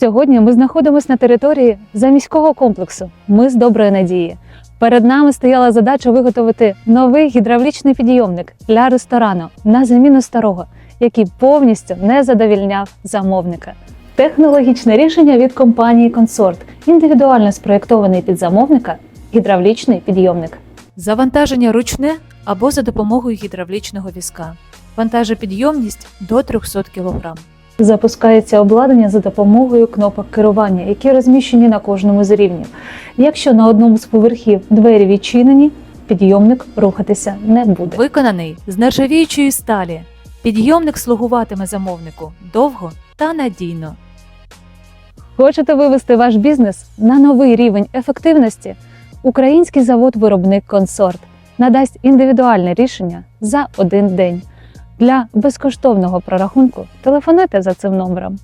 Сьогодні ми знаходимося на території заміського комплексу Ми з доброї надії. Перед нами стояла задача виготовити новий гідравлічний підйомник для ресторану на заміну старого, який повністю не задовільняв замовника. Технологічне рішення від компанії Консорт, індивідуально спроєктований під замовника гідравлічний підйомник. Завантаження ручне або за допомогою гідравлічного візка. Вантажопідйомність до 300 кг. Запускається обладнання за допомогою кнопок керування, які розміщені на кожному з рівнів. Якщо на одному з поверхів двері відчинені, підйомник рухатися не буде. Виконаний з нержавіючої сталі. Підйомник слугуватиме замовнику довго та надійно. Хочете вивести ваш бізнес на новий рівень ефективності? Український завод-виробник Консорт надасть індивідуальне рішення за один день. Для безкоштовного прорахунку телефонуйте за цим номером